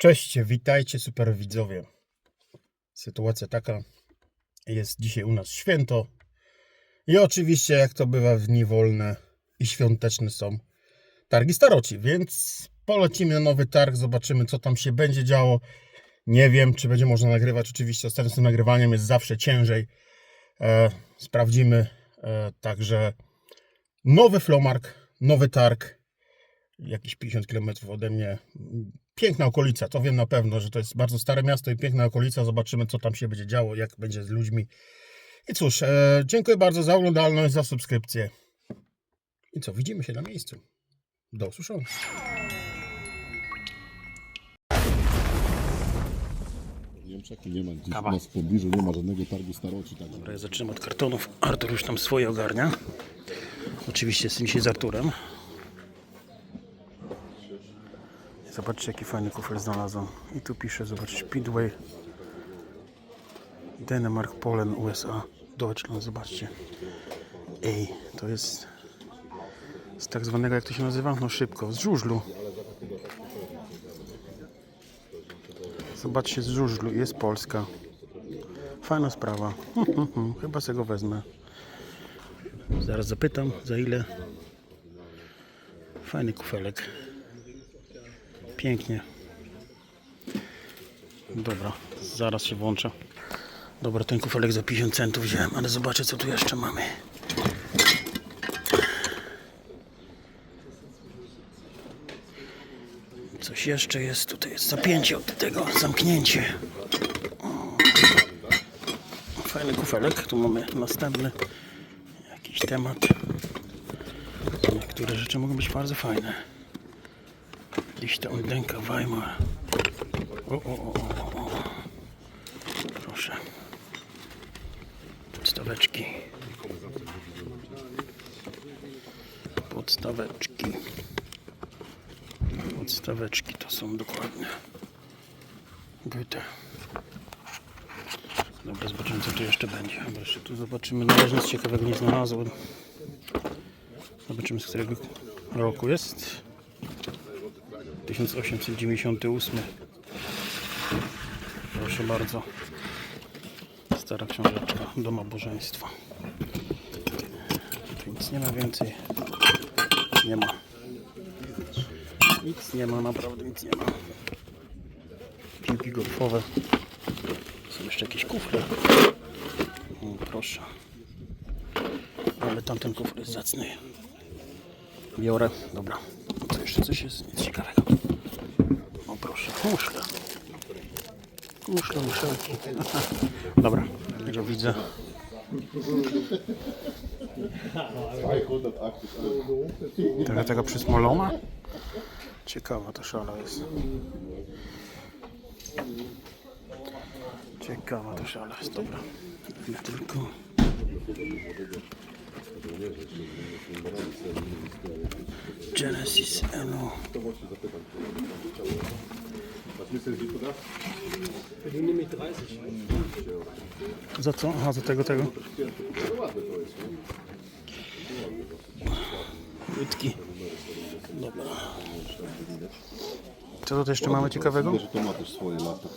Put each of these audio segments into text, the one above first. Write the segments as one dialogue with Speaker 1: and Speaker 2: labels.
Speaker 1: Cześć, witajcie super widzowie. Sytuacja taka, jest dzisiaj u nas święto i oczywiście jak to bywa w dni wolne i świąteczne są targi staroci, więc polecimy na nowy targ, zobaczymy co tam się będzie działo. Nie wiem, czy będzie można nagrywać, oczywiście z tym nagrywaniem jest zawsze ciężej. E, sprawdzimy, e, także nowy Flomark, nowy targ, jakieś 50 km ode mnie. Piękna okolica, to wiem na pewno, że to jest bardzo stare miasto i piękna okolica. Zobaczymy, co tam się będzie działo, jak będzie z ludźmi. I cóż, e, dziękuję bardzo za oglądalność, za subskrypcję. I co, widzimy się na miejscu. Do usłyszenia.
Speaker 2: W Niemczech nie ma gdzieś
Speaker 1: Kawa.
Speaker 2: w pobliżu, nie ma żadnego targu staroci. Tak.
Speaker 1: Dobra, ja zaczynam od kartonów. Artur już tam swoje ogarnia. Oczywiście jestem dzisiaj z Arturem. Zobaczcie jaki fajny kufer znalazłem. I tu pisze, zobacz, Speedway Dänemark, Polen, USA, Deutschland, zobaczcie. Ej, to jest z tak zwanego, jak to się nazywa? No szybko, z żużlu. Zobaczcie, z żużlu jest Polska. Fajna sprawa. Chyba sobie go wezmę. Zaraz zapytam za ile. Fajny kufelek. Pięknie. Dobra, zaraz się włączę. Dobra, ten kufelek za 50 centów wziąłem, ale zobaczę co tu jeszcze mamy. Coś jeszcze jest, tutaj jest zapięcie od tego, zamknięcie. Fajny kufelek. Tu mamy następny jakiś temat. Niektóre rzeczy mogą być bardzo fajne. Und Denker Weimar. O, o, o, o. Proszę. Podstaweczki. Podstaweczki. Podstaweczki to są dokładnie. Goethe. Dobra, zobaczymy co tu jeszcze będzie. Dobra, jeszcze tu zobaczymy. Na razie nic ciekawego nie znalazłem. Zobaczymy z którego roku jest. 1898. Proszę bardzo. Stara książeczka do nabożeństwa. Nic nie ma więcej. Nie ma. Nic nie ma, naprawdę nic nie ma. Piłki golfowe. Są jeszcze jakieś kufle. O, proszę. Ale tamten kufel jest zacny. Biorę. Dobra. Jeszcze coś jest? Ciekawego. O proszę. Muszle. Muszle, muszelki. Dobra. Tego widzę.
Speaker 2: 280
Speaker 1: Taka, taka przysmolona? Ciekawa ta szala jest. Ciekawa ta szala jest, dobra. Tylko. Genesis Eno. Za co? Aha, za tego, tego. Łydki. Dobra. Co tutaj jeszcze mamy ciekawego?
Speaker 2: Wiesz, że to ma też swoje lata.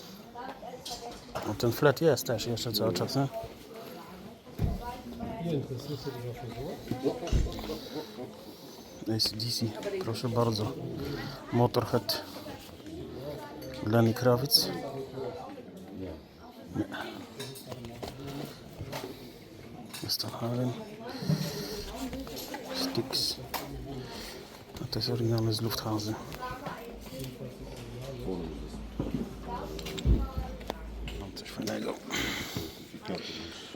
Speaker 1: No ten flet jest też jeszcze cały czas, nie? ACDC, proszę bardzo. Motorhead. Lenny Kravitz. Nie. To Halen. Styx. A to jest oryginalny z Lufthansa. Mam coś fajnego.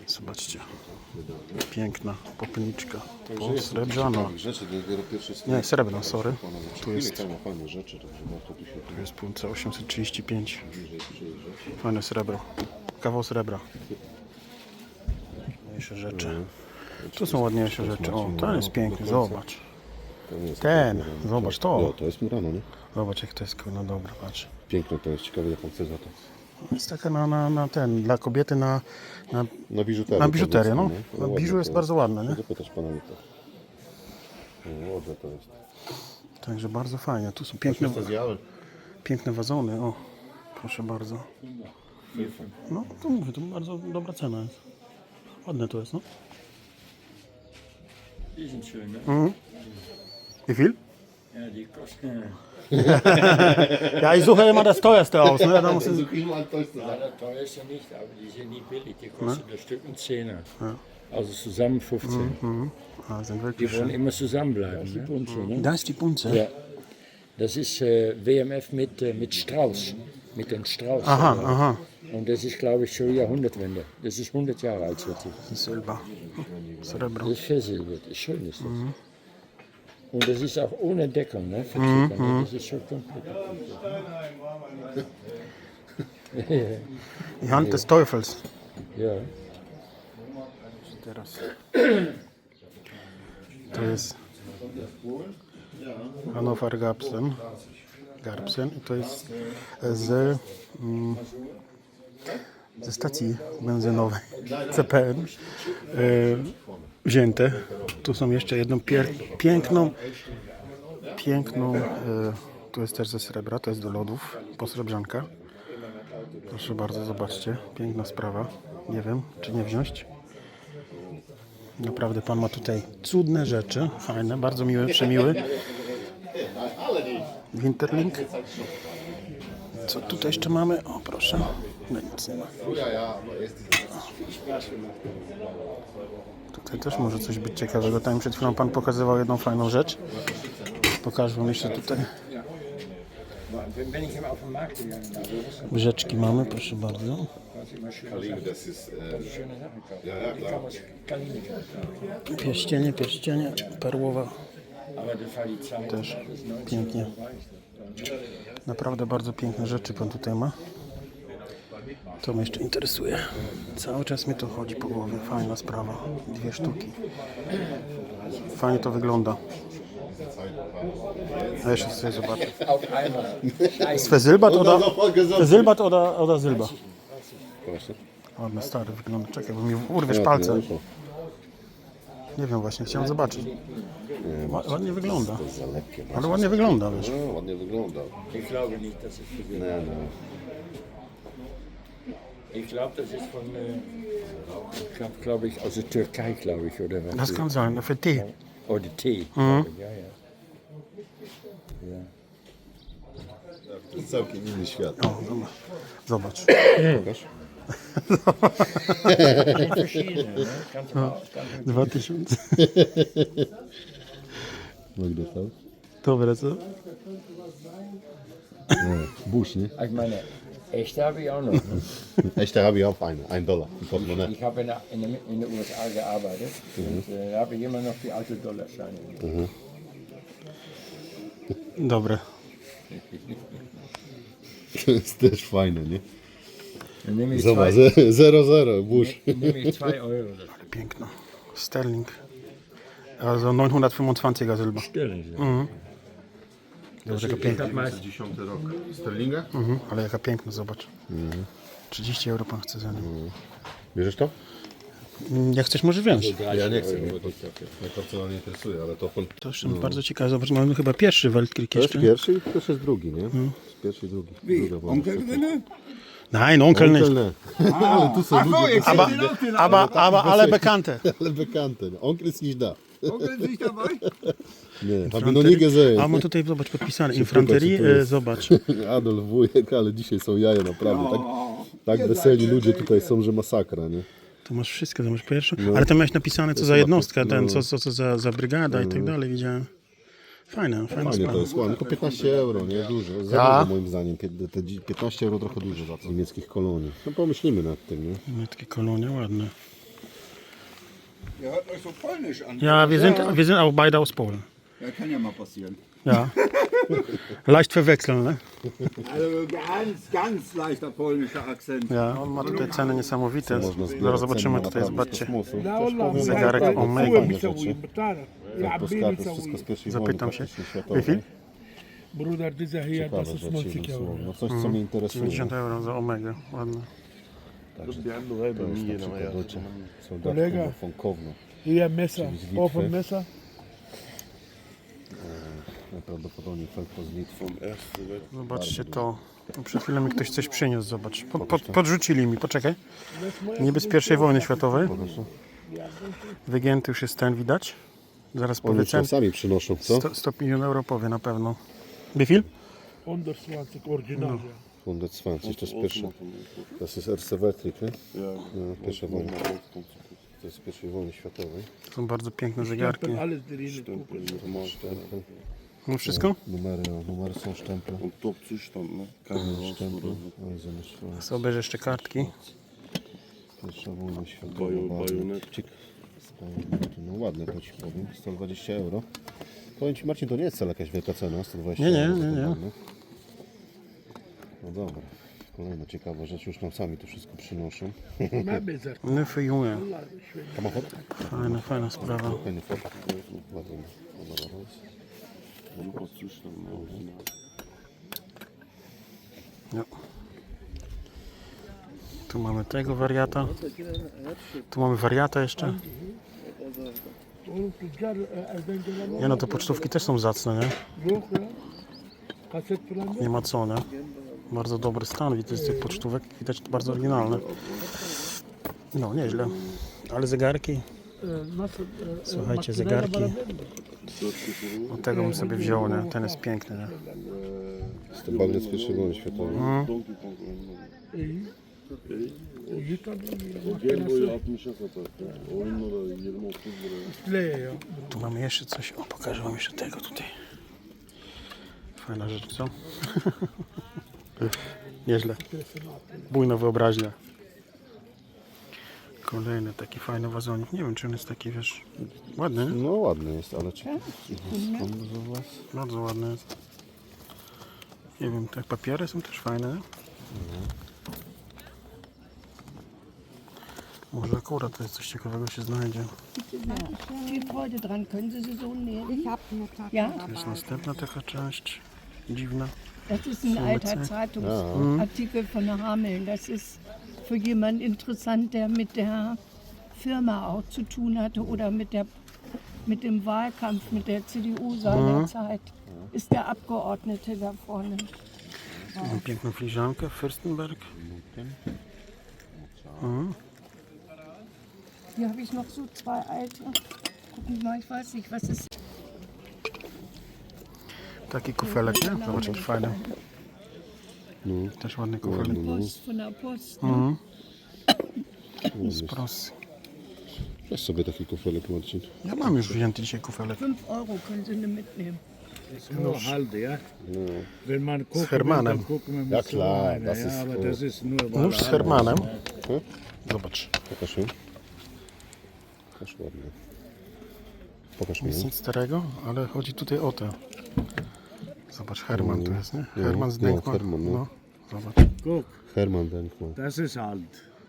Speaker 1: Zobaczcie. Piękna
Speaker 2: rzeczy, dopiero pierwszy sklep.
Speaker 1: Nie, srebrna, sorry. Tu jest,
Speaker 2: fajne rzeczy, także warto tu się
Speaker 1: tu jest punca 835.
Speaker 2: bliżej przyjrzeć.
Speaker 1: Fajne srebro. Kawał srebra. Ładniejsze rzeczy. Tu są ładniejsze rzeczy. O, ten jest piękny, zobacz.
Speaker 2: Nie jest
Speaker 1: Ten, zobacz
Speaker 2: No,
Speaker 1: to.
Speaker 2: to jest Murano, nie?
Speaker 1: Zobacz jak to jest, no dobra, patrz.
Speaker 2: Piękne to jest, ciekawe jak on chce za to.
Speaker 1: Jest taka na, na, na ten, dla kobiety na, na
Speaker 2: Na biżuterię.
Speaker 1: Na biżuterię, no.
Speaker 2: powiedzmy, nie?
Speaker 1: No, biżu
Speaker 2: to
Speaker 1: jest bardzo ładne, nie?
Speaker 2: Zapytać pana mi to. No, ładne to jest.
Speaker 1: Także bardzo fajnie. Tu są piękne,
Speaker 2: Zjałem.
Speaker 1: piękne wazony. O, Proszę bardzo. No, to mówię, to bardzo dobra cena jest. Ładne to jest, no.
Speaker 3: Die sind schön, ne?
Speaker 1: Mhm. Wie viel?
Speaker 3: Ja, die kosten.
Speaker 1: Ja, ich suche immer das teuerste aus, ne? Da muss
Speaker 2: halt
Speaker 3: Ja, das teuerste nicht, aber die sind nicht billig. Die kosten das Stück ein Zehner. Also zusammen 15.
Speaker 1: Ah, sind
Speaker 3: Die
Speaker 1: wirklich
Speaker 3: wollen
Speaker 1: schön.
Speaker 3: immer zusammenbleiben. Ne? Bunte, ne?
Speaker 1: Da ist die Bunte.
Speaker 3: Ja. Das ist äh, WMF mit, äh, mit Strauß. Mit den Strauß.
Speaker 1: Aha,
Speaker 3: äh,
Speaker 1: aha.
Speaker 3: Und das ist, glaube ich, schon Jahrhundertwende. Das ist 100 Jahre alt. Wird die.
Speaker 1: Silber. Srebro.
Speaker 3: Das ist versilbert. Ist schön ist das. Und das ist auch ohne Deckung, ne? Ne? Das ist schon komplett.
Speaker 1: Die Hand des Teufels.
Speaker 3: Ja.
Speaker 1: Teraz. To jest Hannover Garbsen. Garbsen. I to jest z, ze stacji benzynowej CPN wzięte. Tu są jeszcze jedną piękną, piękną, e, tu jest też ze srebra, to jest do lodów, posrebrzanka. Proszę bardzo, zobaczcie, piękna sprawa. Nie wiem, czy nie wziąć. Naprawdę pan ma tutaj cudne rzeczy, fajne, bardzo miły, przemiły. Winterlink. Co tutaj jeszcze mamy? O proszę. No nic nie ma. Tutaj też może coś być ciekawego. Tam przed chwilą pan pokazywał jedną fajną rzecz. Pokażę wam jeszcze tutaj.
Speaker 3: Wenn wenn ich immer auf den Markt gegangen bin,
Speaker 1: Rzeczki mamy, proszę bardzo. Pierścienie, pierścienie, perłowa. Też
Speaker 3: das ist 19
Speaker 1: pięknie. Naprawdę bardzo piękne rzeczy pan tutaj ma. To mnie jeszcze interesuje. Cały czas mnie to chodzi po głowie. Fajna sprawa. Dwie sztuki. Fajnie to wygląda. A jeszcze sobie zobaczę. Zwezylbat oda, Zwezylbat oda, oda zylba.
Speaker 2: Proszę.
Speaker 1: Ładny, stary wygląda. Czekaj, bo mi urwiesz palce. Nie wiem właśnie, chciałem zobaczyć. Ła- Ładnie wygląda. Ale ładnie wygląda, wiesz.
Speaker 2: No, ładnie wygląda.
Speaker 3: Ich glaube nicht, dass es für
Speaker 2: Nie, no.
Speaker 3: Ich glaube, das ist von, äh, ich glaube, glaub ich, aus der Türkei, glaube ich, oder was?
Speaker 1: Das kann sein, für Tee.
Speaker 3: Oder Tee. glaub ich, Ja, ja.
Speaker 2: To jest całkiem inny świat.
Speaker 1: O, dobra. Zobacz.
Speaker 3: Ne? Mal ganz
Speaker 1: 2000.
Speaker 2: Magda tam?
Speaker 1: Dobre, co?
Speaker 2: Busch, ne?
Speaker 3: Ich meine, echte habe ich auch noch. Ne?
Speaker 2: Echte habe ich auch eine. Ein Dollar. Nicht.
Speaker 3: Ich habe in, in, in den USA gearbeitet und äh, da habe ich immer noch die alte Dollarscheine.
Speaker 1: Dobre.
Speaker 2: To jest też fajne, nie?
Speaker 3: Dann nehme ich
Speaker 2: Zobacz,
Speaker 3: zwei,
Speaker 2: 0-0, Busch.
Speaker 3: dann nehme ich zwei Euro.
Speaker 1: Piękno. Sterling. Also 925er Silber.
Speaker 3: Sterling.
Speaker 1: Dobrze, jaka piękna.
Speaker 3: habe meist
Speaker 2: 10 rok. Sterlinga?
Speaker 1: Mhm, ale jaka piękna, zobacz. 30 euro pan chce za nią.
Speaker 2: Bierzesz to?
Speaker 1: Mm, Jak chcesz, może wziąć.
Speaker 2: Ja nie chcę, mnie to, mnie to co nie interesuje, ale to...
Speaker 1: To jeszcze bardzo ciekawe. Zobacz, mamy chyba pierwszy Weltkrieg
Speaker 2: To jest
Speaker 1: jeszcze.
Speaker 2: pierwszy i też jest drugi, nie? Jest pierwszy i drugi. Druga była.
Speaker 1: Nein, Onkel nicht.
Speaker 2: Onkel nie. Ale tu są ludzie,
Speaker 1: Aber, aber, aber alle Bekannte.
Speaker 2: ale bekannte. Onkel ist nicht da. Nie, habe noch nie gesehen.
Speaker 1: A ma tutaj, zobacz, podpisane. Infanterii,
Speaker 2: to
Speaker 1: e, zobacz.
Speaker 2: Adolf Wujek, ale dzisiaj są jaja naprawdę. Tak, tak weseli ludzie tutaj są, że masakra, nie?
Speaker 1: Tu masz wszystko, to masz pierwszą. Ale tam miałeś napisane, co za jednostka, ten, co, co, co za, za brygada i tak dalej, widziałem. Fajne, fajna
Speaker 2: Fajnie
Speaker 1: sprawa.
Speaker 2: to jest, ładnie. Tylko 15 euro, nie? Dużo. Za
Speaker 1: Ja.
Speaker 2: dużo moim zdaniem. Pie- Te dzi- 15 euro trochę dużo za to. Niemieckich kolonii. No pomyślimy nad tym, nie?
Speaker 1: Mamy takie kolonie ładne.
Speaker 4: Ihr hört euch so polnisch an.
Speaker 1: Ja, wir sind, wir sind auch beide aus Polen.
Speaker 4: Ja, kann ja mal passieren.
Speaker 1: Ja. Leicht verwechseln, ne?
Speaker 4: Also ganz, ganz leichter polnischer akcent.
Speaker 1: Ja, on ma tutaj ceny niesamowite. Zaraz zobaczymy tutaj, zobaczcie. Zegarek Omega. Zapytam się. Wie
Speaker 5: Bruder,
Speaker 2: dyzach
Speaker 5: i
Speaker 2: to
Speaker 5: są
Speaker 2: No coś, co mnie mm. interesuje.
Speaker 1: 90 euro za Omega, ładne.
Speaker 2: Także to jest na przykład oczy
Speaker 5: Kolega. Ile mesa?
Speaker 2: Czyli z Litwy.
Speaker 5: Open mesa?
Speaker 2: E, najprawdopodobniej felko z Litwą.
Speaker 1: Zobaczcie to. Przed chwilą mi ktoś coś przyniósł, zobacz. Po, po, podrzucili mi, poczekaj. Niby z pierwszej wojny światowej. Wygięty już jest ten, widać. Zaraz powie
Speaker 2: Oni przynoszą, co?
Speaker 1: 100, milionów euro powie na pewno. Bifil?
Speaker 5: Ondersłanczyk oryginalny. No ja.
Speaker 2: 120, to jest pierwszy. To jest RC Vertrick, nie? No, pierwsza wojna. To jest z pierwszej wojny światowej.
Speaker 1: Są bardzo piękne zegarki.
Speaker 5: Drin. gucken.
Speaker 2: Sztempel.
Speaker 1: No wszystko?
Speaker 2: Numery, o, numery są sztemple.
Speaker 6: Und Top-Zustand, ne? Keine Rost
Speaker 2: Sztemple. Oj, zamyślałem.
Speaker 1: Sobie obejrzę jeszcze kartki.
Speaker 2: Pierwsza wojna światowa. Bardzo.
Speaker 6: bajonetczyk.
Speaker 2: No ładne to ci powiem. 120 euro. Powiem ci Marcin, to nie jest wcale jakaś wielka cena. 120
Speaker 1: Nie, nie,
Speaker 2: euro. za
Speaker 1: nie,
Speaker 2: to
Speaker 1: nie.
Speaker 2: No dobra. Kolejna ciekawa rzecz. Już nam sami to wszystko przynoszą.
Speaker 1: No.
Speaker 2: Tam ochot?
Speaker 1: Fajna, fajna sprawa.
Speaker 2: Fajny.
Speaker 1: No. Tu mamy tego wariata. Tu mamy wariata jeszcze. Nie no, te pocztówki też są zacne, nie? Nie ma co, nie? Bardzo dobry stan, widać z tych pocztówek. Widać bardzo oryginalne. No, nieźle. Ale zegarki,
Speaker 5: nasıl? E,
Speaker 1: Słuchajcie, zegarki. od tego bym sobie wziął, nie? Ten jest piękny, nie?
Speaker 2: Jest to bagnet z pierwszej wojny światowej.
Speaker 6: Donkey Kong oyunları.
Speaker 5: İyi. İyi tabii.
Speaker 6: Game Boy
Speaker 5: Makinesi
Speaker 6: 60'a satar. Oyunlara 20-30 lira.
Speaker 5: üstüne ya.
Speaker 1: Tu mamy jeszcze coś. O, pokażę wam jeszcze tego tutaj. Fajna rzecz, co? Nieźle. Bujna wyobraźnia. Kolejny taki fajny wazonik. Nie wiem, czy on jest taki, wiesz, ładny?
Speaker 2: No ładny jest, ale czy...
Speaker 1: Bardzo ładny jest. Nie wiem, te papiery są też fajne, nie? Może akurat to jest coś ciekawego się znajdzie.
Speaker 7: Viel Freude dran. Können Sie sie so nehmen?
Speaker 8: Ich habe eine Karte
Speaker 7: Ja?
Speaker 1: To jest następna taka część. Dziwna.
Speaker 7: Das ist ein alter Zeitungsartikel von Hameln. Das ist für jemanden interessant, der mit der Firma auch zu tun hatte oder mit, der, mit dem Wahlkampf mit der CDU seinerzeit. Ist der Abgeordnete da vorne.
Speaker 1: Mam piękną filiżankę, Fürstenberg. Mhm.
Speaker 7: Hier habe ich noch so zwei alte. Gucken Sie mal, ich weiß nicht, was ist.
Speaker 1: Taki kufelek, nie? Zobacz, jaki fajny. Też ładny kufelek.
Speaker 7: Von der Post.
Speaker 1: Z Prosji.
Speaker 2: Weź sobie taki kufelek Marcin.
Speaker 1: Ja mam już wzięty dzisiaj kufelek.
Speaker 7: 5 Euro können Sie ne mitnehmen.
Speaker 4: Nur halbe, ja? Wenn man gucken will,
Speaker 1: Hermanem.
Speaker 4: gucken wir
Speaker 2: Ja,
Speaker 4: so
Speaker 2: klar,
Speaker 4: einer,
Speaker 2: das
Speaker 4: ja,
Speaker 2: ist
Speaker 4: aber
Speaker 2: so.
Speaker 4: das ist nur
Speaker 1: Nóż z
Speaker 4: weil
Speaker 1: Hermanem. Zobacz.
Speaker 2: Pokaż mi. Pokaż ładnie. Pokaż mi.
Speaker 1: Jest nic starego, ale chodzi tutaj o to. Zobacz, Herman tu jest, nie? Herman z
Speaker 2: no,
Speaker 1: Denkman.
Speaker 2: Herman, no.
Speaker 1: No, zobacz.
Speaker 4: Guck,
Speaker 2: Herman Denkman.
Speaker 4: das ist alt.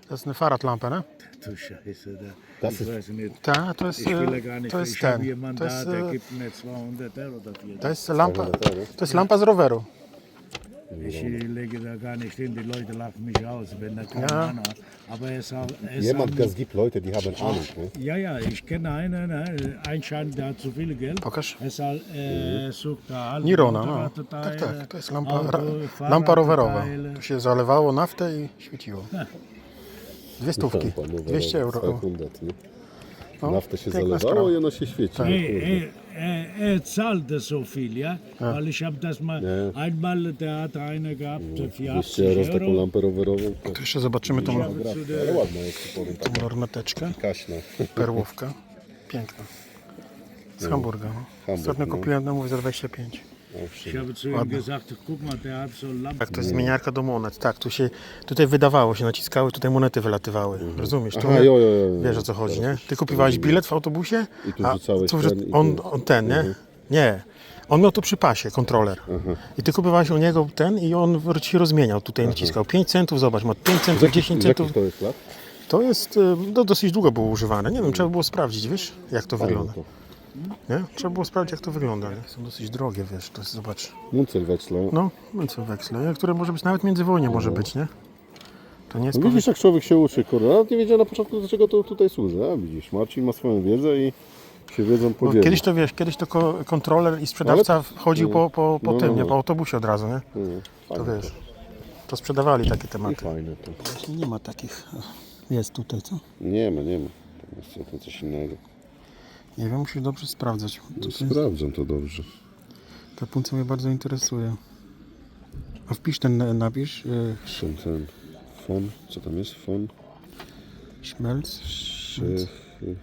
Speaker 1: To jest eine Fahrradlampe, ne?
Speaker 4: Du Scheiße, da.
Speaker 2: Das
Speaker 4: ich
Speaker 2: ist-
Speaker 4: weiß nicht.
Speaker 1: Ta, to jest,
Speaker 4: Ich will ja
Speaker 1: e,
Speaker 4: gar nicht.
Speaker 1: to jest
Speaker 4: ich habe
Speaker 1: ten.
Speaker 4: jemanden
Speaker 1: To
Speaker 4: da,
Speaker 1: jest,
Speaker 4: der
Speaker 1: e,
Speaker 4: gibt mir 200 Euro dafür.
Speaker 1: to jest lampa, to jest lampa z roweru.
Speaker 4: Ich lege da gar nicht hin, die Leute lachen mich aus, wenn da keine
Speaker 1: Ja.
Speaker 4: Ahnung hat. Aber es hat, es
Speaker 2: Jemand,
Speaker 4: haben-
Speaker 2: das gibt Leute, die haben Ahnung. Ne?
Speaker 4: Ja, ja, ich kenne einen, ne, ein Schein, der hat zu viel Geld.
Speaker 1: Pokaż.
Speaker 4: Soll, äh, sucht da alle
Speaker 1: Nirona, no. Tak, tak, to jest lampa,
Speaker 4: Auto,
Speaker 1: ra, lampa rowerowa. Tu się zalewało naftę i świeciło. Dwie stówki,
Speaker 2: Lampa nowa,
Speaker 1: 200 euro. o.
Speaker 2: 200, nie?
Speaker 1: No,
Speaker 2: Naftę się
Speaker 1: piękna
Speaker 2: zalewało
Speaker 1: sprawa.
Speaker 2: i ono się świeci.
Speaker 4: Er, er, er, er zahlte so viel, ja? Weil ich habe das mal,
Speaker 2: Ja.
Speaker 4: einmal, der hat eine gehabt für
Speaker 2: 200
Speaker 4: 80
Speaker 2: euro za taką
Speaker 4: Euro.
Speaker 2: lampę rowerową. To
Speaker 1: jeszcze zobaczymy tą,
Speaker 2: ale ładna jest, ci powiem.
Speaker 1: tą lorneteczkę.
Speaker 2: Kaśna.
Speaker 1: Perłówka. Piękna. Z Hamburga. No.
Speaker 2: Hamburg,
Speaker 1: Ostatnio
Speaker 2: no.
Speaker 1: kupiłem na mówi za 25.
Speaker 4: Ich habe zu ihm gesagt, guck mal, der hat so Lampen.
Speaker 1: Tak, to jest zmieniarka do monet. Tak, tu się, tutaj wydawało się, naciskały, tutaj monety wylatywały. Rozumiesz? Tu
Speaker 2: Mhm. Aha, jo, jo, jo.
Speaker 1: Wiesz o co chodzi, nie? Ty kupiwałeś bilet w autobusie,
Speaker 2: I tu
Speaker 1: a
Speaker 2: wrzucałeś
Speaker 1: tu wrzu-
Speaker 2: ten i
Speaker 1: on,
Speaker 2: tu.
Speaker 1: on ten, nie? Nie. On miał to przy pasie, kontroler. I ty kupowałeś u niego ten i on ci rozmieniał. Tutaj naciskał 5 centów, zobacz, ma 5 centów, 10
Speaker 2: Z jakich
Speaker 1: centów.
Speaker 2: to jest lat?
Speaker 1: To jest, y, no, dosyć długo było używane. Nie wiem, trzeba było sprawdzić, wiesz, jak to wygląda.
Speaker 2: to.
Speaker 1: Nie? Trzeba było sprawdzić, jak to wygląda. Nie? Są dosyć drogie, wiesz, to jest, zobacz.
Speaker 2: Muncelwechsler.
Speaker 1: No, co weksle, nie? które może być nawet międzywojnie może być, nie? To nie jest
Speaker 2: No
Speaker 1: powie...
Speaker 2: widzisz, jak człowiek się uczy, kurde. Nawet nie wiedział na początku, do czego to tutaj służy. A widzisz, Marcin ma swoją wiedzę i się wiedzą
Speaker 1: Bo
Speaker 2: podzielić.
Speaker 1: kiedyś to wiesz, kiedyś to ko- kontroler i sprzedawca chodził po, po, po
Speaker 2: No,
Speaker 1: tym,
Speaker 2: no,
Speaker 1: nie
Speaker 2: no.
Speaker 1: po autobusie od razu, nie?
Speaker 2: No,
Speaker 1: To
Speaker 2: fajne
Speaker 1: wiesz. To sprzedawali takie
Speaker 2: I
Speaker 1: tematy.
Speaker 2: fajne to.
Speaker 1: Właśnie nie ma takich. Jest tutaj, co?
Speaker 2: Nie ma, nie ma. To jest to coś innego.
Speaker 1: Nie wiem, muszę dobrze sprawdzać. Tutaj
Speaker 2: Sprawdzam to dobrze.
Speaker 1: ta punca mnie bardzo interesuje. A wpisz ten, napisz. y,
Speaker 2: Ten, ten fon, co tam jest? Fon,
Speaker 1: Schmelz.
Speaker 2: szef, czekaj,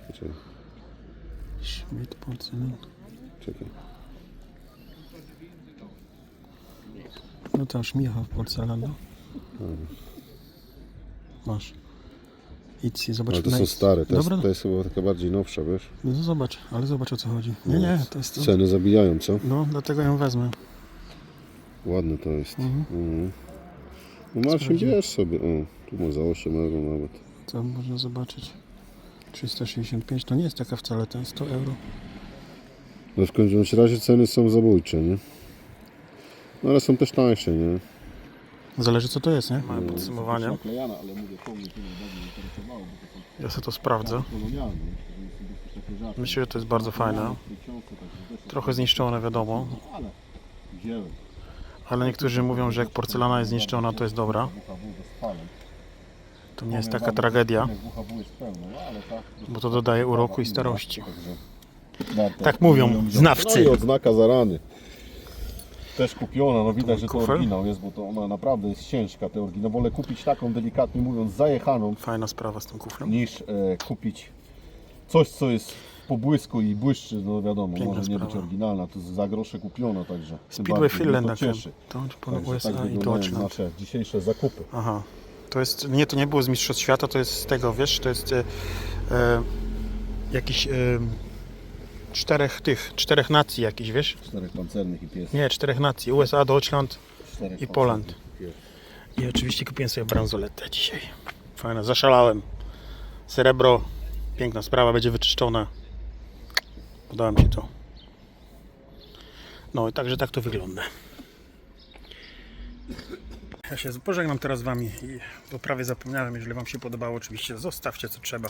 Speaker 1: Schmidt, porcelain.
Speaker 2: czekaj.
Speaker 1: No to Schmiechow, porcelan. No. Masz. Zobacz.
Speaker 2: Ale to są stare, to jest,
Speaker 1: Dobra,
Speaker 2: to jest chyba taka bardziej nowsza, wiesz?
Speaker 1: no to zobacz, ale zobacz o co chodzi. Nie, nie, to jest to.
Speaker 2: Ceny zabijają, co?
Speaker 1: No, dlatego ją wezmę.
Speaker 2: Ładne to jest. Mhm. No Marcin, bierz sobie. O, tu ma za 8 euro nawet.
Speaker 1: Co można zobaczyć? 365 to nie jest taka wcale ten 100 euro.
Speaker 2: No w każdym razie ceny są zabójcze, nie? No ale są też tańsze, nie?
Speaker 1: Zależy co to jest, nie? Małe podsumowanie.
Speaker 6: Ale mówię, interesowało, bo to są
Speaker 1: Ja sobie to sprawdzę.
Speaker 6: kolonialne, to nie są dosyć takie rzadkie.
Speaker 1: Myślę, że to jest bardzo fajne.
Speaker 6: Książce,
Speaker 1: Trochę zniszczone, wiadomo.
Speaker 6: ale
Speaker 1: niektórzy mówią, że jak porcelana jest zniszczona, to jest dobra.
Speaker 6: WHW.
Speaker 1: To nie jest taka tragedia,
Speaker 6: WHW jest pełno, no ale tak.
Speaker 1: bo to dodaje uroku i starości. Tak mówią
Speaker 6: No
Speaker 1: znawcy.
Speaker 6: i odznaka za rany. Też kupiona, no widać, że to
Speaker 1: kufer.
Speaker 6: oryginał jest, bo to ona naprawdę jest ciężka, te oryginał. Wolę kupić taką, delikatnie mówiąc, zajechaną,
Speaker 1: Fajna sprawa z tym kufrem.
Speaker 6: niż e, kupić coś, co jest po błysku i błyszczy, no wiadomo,
Speaker 1: Piękna
Speaker 6: może nie
Speaker 1: sprawa.
Speaker 6: być oryginalna, to za grosze kupiona, także tym
Speaker 1: Speedway
Speaker 6: bardziej mnie
Speaker 1: Finland
Speaker 6: to cieszy.
Speaker 1: To
Speaker 6: Także
Speaker 1: USA
Speaker 6: tak
Speaker 1: i
Speaker 6: wyglądają
Speaker 1: Deutschland.
Speaker 6: nasze dzisiejsze zakupy.
Speaker 1: Aha. To jest, nie, to nie było z Mistrzostw Świata, to jest z tego, wiesz, to jest e, e, jakiś e, czterech tych, czterech nacji jakiś, wiesz?
Speaker 6: Czterech pancernych i pies.
Speaker 1: Nie, czterech nacji. USA, Deutschland
Speaker 6: Czterech
Speaker 1: i Poland.
Speaker 6: i.
Speaker 1: I oczywiście kupiłem sobie bransoletę dzisiaj. Fajne, zaszalałem. Srebro, piękna sprawa, będzie wyczyszczona. Podoba mi się to. No i także tak to wygląda. Ja się pożegnam teraz z Wami, i- bo prawie zapomniałem, jeżeli Wam się podobało, oczywiście zostawcie co trzeba.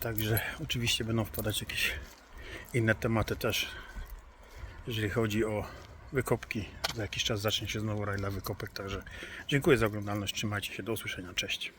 Speaker 1: Także oczywiście będą wpadać jakieś inne tematy też, jeżeli chodzi o wykopki. Za jakiś czas zacznie się znowu rajla wykopek, także dziękuję za oglądalność, trzymajcie się, do usłyszenia, cześć.